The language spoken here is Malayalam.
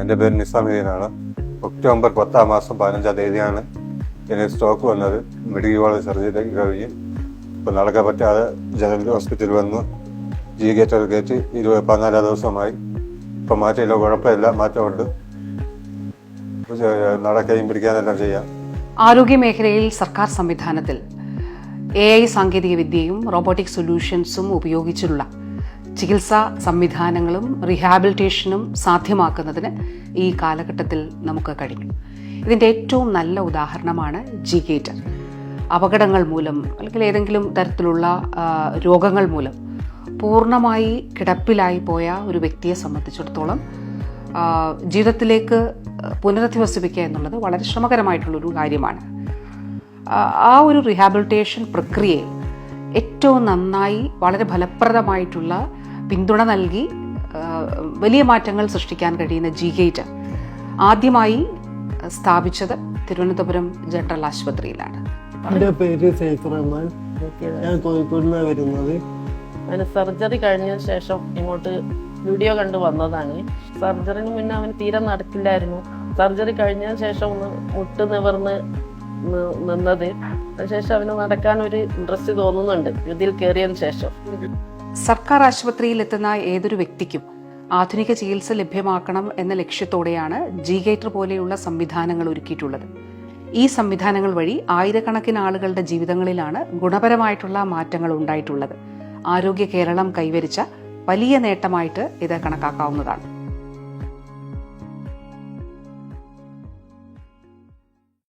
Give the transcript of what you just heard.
എന്റെ പേര് നിസാമുദ്ദീനാണ് ഒക്ടോബർ പത്താം മാസം പതിനഞ്ചാം തീയതിയാണ് എനിക്ക് സ്ട്രോക്ക് വന്നത്. മെഡിക്കൽ കോളേജ് സർജറി കഴിഞ്ഞ്. ഇപ്പം നടക്കാൻ പറ്റാതെ ജനറൽ ഹോസ്പിറ്റലിൽ വന്നു. ജി ഗേറ്റർ കയറ്റി ഇരുപത് പതിനാലാം ദിവസമായി. ഇപ്പം മാറ്റമില്ല കുഴപ്പമില്ല മാറ്റമുണ്ട്. നടക്കുകയും പിടിക്കാനെല്ലാം ചെയ്യാം. ആരോഗ്യ മേഖലയിൽ സർക്കാർ സംവിധാനത്തിൽ എ ഐ സാങ്കേതിക വിദ്യയും റോബോട്ടിക് സൊല്യൂഷൻസും ഉപയോഗിച്ചുള്ള ചികിത്സാ സംവിധാനങ്ങളും റീഹാബിലിറ്റേഷനും സാധ്യമാക്കുന്നതിന് ഈ കാലഘട്ടത്തിൽ നമുക്ക് കഴിഞ്ഞു ഇതിന്റെ ഏറ്റവും നല്ല ഉദാഹരണമാണ് ജിഗേറ്റർ അപകടങ്ങൾ മൂലം അല്ലെങ്കിൽ ഏതെങ്കിലും തരത്തിലുള്ള രോഗങ്ങൾ മൂലം പൂർണമായി കിടപ്പിലായി പോയ ഒരു വ്യക്തിയെ സംബന്ധിച്ചിടത്തോളം ജീവിതത്തിലേക്ക് പുനരധിവസിപ്പിക്കുക എന്നുള്ളത് വളരെ ശ്രമകരമായിട്ടുള്ളൊരു കാര്യമാണ്. ആ ഒരു റീഹാബിലിറ്റേഷൻ പ്രക്രിയയിൽ ഏറ്റവും നന്നായി വളരെ ഫലപ്രദമായിട്ടുള്ള പിന്തുണ നൽകി വലിയ മാറ്റങ്ങൾ സൃഷ്ടിക്കാൻ കഴിയുന്ന ജി ഗേറ്റ് ആദ്യമായി സ്ഥാപിച്ചത് തിരുവനന്തപുരം ജനറൽ ആശുപത്രിയിലാണ്. എന്റെ പേര് സൈഫ് റഹ്മാൻ. ഞാൻ കോഴിക്കോട് നിന്നാണ് വരുന്നത്. അവന് സർജറി കഴിഞ്ഞ ശേഷം ഇങ്ങോട്ട് വീഡിയോ കണ്ട് വന്നതാണ്. സർജറിന് മുന്നേ അവന് തീരെ നടക്കില്ലായിരുന്നു. സർജറി കഴിഞ്ഞ ശേഷം ഒന്ന് മുട്ട് നിവർന്ന് നിന്നത്. അതിനുശേഷം അവന് നടക്കാൻ ഒരു ഇൻട്രസ്റ്റ് തോന്നുന്നുണ്ട്. ഇതിൽ കയറിയതിന് ശേഷം. സർക്കാർ ആശുപത്രിയിൽ എത്തുന്ന ഏതൊരു വ്യക്തിക്കും ആധുനിക ചികിത്സ ലഭ്യമാക്കണം എന്ന ലക്ഷ്യത്തോടെയാണ് ജി ഗേറ്റർ പോലെയുള്ള സംവിധാനങ്ങൾ ഒരുക്കിയിട്ടുള്ളത്. ഈ സംവിധാനങ്ങൾ വഴി ആയിരക്കണക്കിന് ആളുകളുടെ ജീവിതങ്ങളിലാണ് ഗുണപരമായിട്ടുള്ള മാറ്റങ്ങൾ ഉണ്ടായിട്ടുള്ളത്. ആരോഗ്യ കേരളം കൈവരിച്ച വലിയ നേട്ടമായിട്ട് ഇത് കണക്കാക്കാവുന്നതാണ്.